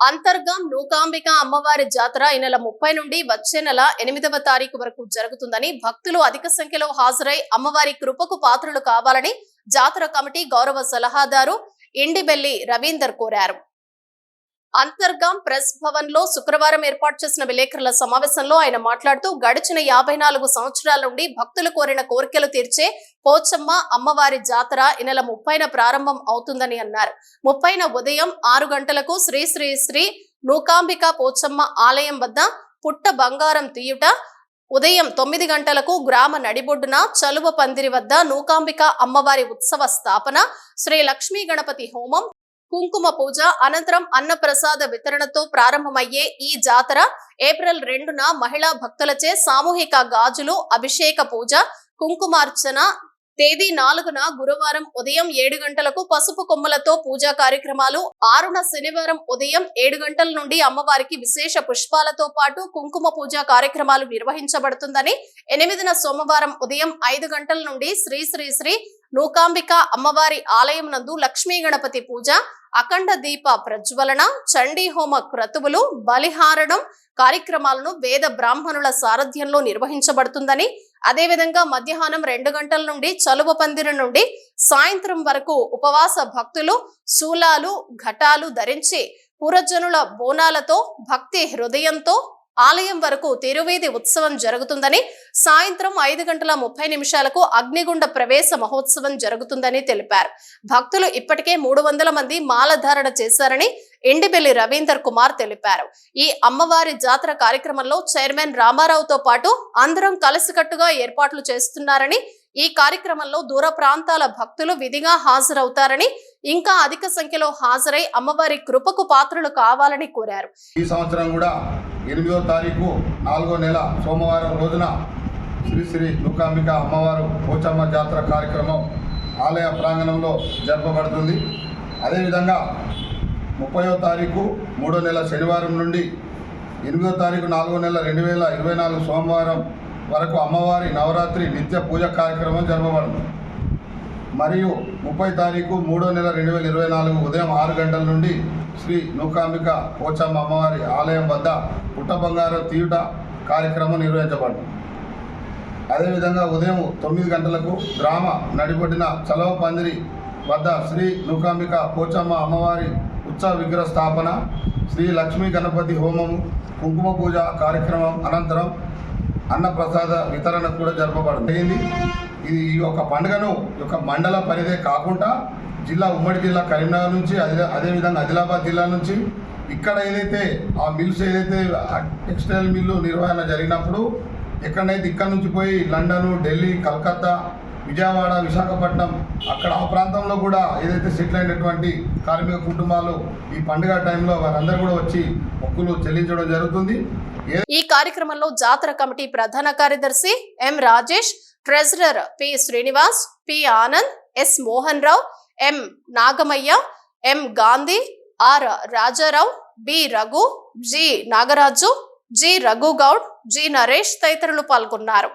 అంతర్గం నూకాంబిక అమ్మవారి జాతర ఈ నెల ముప్పై నుండి వచ్చే నెల ఎనిమిదవ తారీఖు వరకు జరుగుతుందని భక్తులు అధిక సంఖ్యలో హాజరై అమ్మవారి కృపకు పాత్రలు కావాలని జాతర కమిటీ గౌరవ సలహాదారు ఇండిబెల్లి రవీందర్ కోరారు. అంతర్గాం ప్రెస్ భవన్లో శుక్రవారం ఏర్పాటు చేసిన విలేకరుల సమావేశంలో ఆయన మాట్లాడుతూ గడిచిన యాభై నాలుగు సంవత్సరాల నుండి భక్తులు కోరిన కోరికలు తీర్చే పోచమ్మ అమ్మవారి జాతర ఈ నెల ముప్పైన ప్రారంభం అవుతుందని అన్నారు. ముప్పైన ఉదయం ఆరు గంటలకు శ్రీ శ్రీ శ్రీ నూకాంబిక పోచమ్మ ఆలయం వద్ద పుట్ట బంగారం తీయుట ఉదయం తొమ్మిది గంటలకు గ్రామ నడిబొడ్డున చలువ పందిరి వద్ద నూకాంబిక అమ్మవారి ఉత్సవ స్థాపన శ్రీ లక్ష్మీ గణపతి హోమం కుంకుమ పూజ అనంతరం అన్నప్రసాద వితరణతో ప్రారంభమయ్యే ఈ జాతర ఏప్రిల్ రెండున మహిళా భక్తులచే సామూహిక గాజులు అభిషేక పూజ కుంకుమార్చన తేదీ నాలుగున గురువారం ఉదయం ఏడు గంటలకు పసుపు కొమ్మలతో పూజా కార్యక్రమాలు ఆరున శనివారం ఉదయం ఏడు గంటల నుండి అమ్మవారికి విశేష పుష్పాలతో పాటు కుంకుమ పూజ కార్యక్రమాలు నిర్వహించబడుతుందని ఎనిమిదిన సోమవారం ఉదయం ఐదు గంటల నుండి శ్రీ శ్రీ శ్రీ నూకాంబిక అమ్మవారి ఆలయం నందు లక్ష్మీ గణపతి పూజ అఖండ దీప ప్రజ్వలన చండీ హోమ క్రతువులు బలిహారణం కార్యక్రమాలను వేద బ్రాహ్మణుల సారథ్యంలో నిర్వహించబడుతుందని అదేవిధంగా మధ్యాహ్నం రెండు గంటల నుండి చలువ పందిరి నుండి సాయంత్రం వరకు ఉపవాస భక్తులు శూలాలు ఘటాలు ధరించి పురజనుల బోనాలతో భక్తి హృదయంతో ఆలయం వరకు తిరువేది ఉత్సవం జరుగుతుందని సాయంత్రం ఐదు గంటల ముప్పై నిమిషాలకు అగ్నిగుండ ప్రవేశ మహోత్సవం జరుగుతుందని తెలిపారు. భక్తులు ఇప్పటికే మూడు వందల మంది మాలధారణ చేశారని ఎండిబెల్లి రవీందర్ కుమార్ తెలిపారు. ఈ అమ్మవారి జాతర కార్యక్రమంలో చైర్మన్ రామారావుతో పాటు అందరం కలిసికట్టుగా ఏర్పాట్లు చేస్తున్నారని ఈ కార్యక్రమంలో దూర ప్రాంతాల భక్తులు విధిగా హాజరవుతారని ఇంకా అధిక సంఖ్యలో హాజరై అమ్మవారి కృపకు పాత్రలు కావాలని కోరారు. ఈ సంవత్సరం కూడా ఎనిమిదో తారీఖు నాలుగో నెల సోమవారం రోజున శ్రీ శ్రీ నూకాంబిక అమ్మవారు పోచమ్మ జాతర కార్యక్రమం ఆలయ ప్రాంగణంలో జరపబడుతుంది. అదేవిధంగా ముప్పయో తారీఖు మూడో నెల శనివారం నుండి ఎనిమిదో తారీఖు నాలుగో నెల రెండు వేల ఇరవై నాలుగు సోమవారం వరకు అమ్మవారి నవరాత్రి నిత్య పూజ కార్యక్రమం జరపబడుతుంది. మరియు ముప్పై తారీఖు మూడో నెల రెండు వేల ఇరవై నాలుగు ఉదయం ఆరు గంటల నుండి శ్రీ నూకాంబిక పోచమ్మ అమ్మవారి ఆలయం వద్ద పుట్ట బంగారం తీయుట కార్యక్రమం నిర్వహించబడింది అదేవిధంగా ఉదయం తొమ్మిది గంటలకు గ్రామ నడిపడిన చలవ పందిరి వద్ద శ్రీ నూకాంబిక పోచమ్మ అమ్మవారి ఉత్సవ విగ్రహ స్థాపన శ్రీ లక్ష్మీ గణపతి హోమము కుంకుమ పూజ కార్యక్రమం అనంతరం అన్నప్రసాద వితరణ కూడా జరపబడింది. ఇది ఈ యొక్క పండుగను ఈ యొక్క మండల పరిధే కాకుండా జిల్లా ఉమ్మడి జిల్లా కరీంనగర్ నుంచి అదే అదేవిధంగా ఆదిలాబాద్ జిల్లా నుంచి ఇక్కడ ఏదైతే ఆ మిల్స్ ఏదైతే టెక్స్టైల్ మిల్లు నిర్వహణ జరిగినప్పుడు ఎక్కడైతే ఇక్కడ నుంచి పోయి లండన్ ఢిల్లీ కలకత్తా విజయవాడ విశాఖపట్నం అక్కడ ఆ ప్రాంతంలో కూడా ఏదైతే సెటిల్ అయినటువంటి కార్మిక కుటుంబాలు ఈ పండుగ టైంలో వారందరూ కూడా వచ్చి మొక్కులు చెల్లించడం జరుగుతుంది. ఈ కార్యక్రమంలో జాతర కమిటీ ప్రధాన కార్యదర్శి M Rajesh treasurer P Srinivas P Anand S Mohan Rao M Nagamayya M Gandhi R Rajarao B Raghu G Nagaraju G Raghugoud G Naresh తదితరులు పాల్గొన్నారు.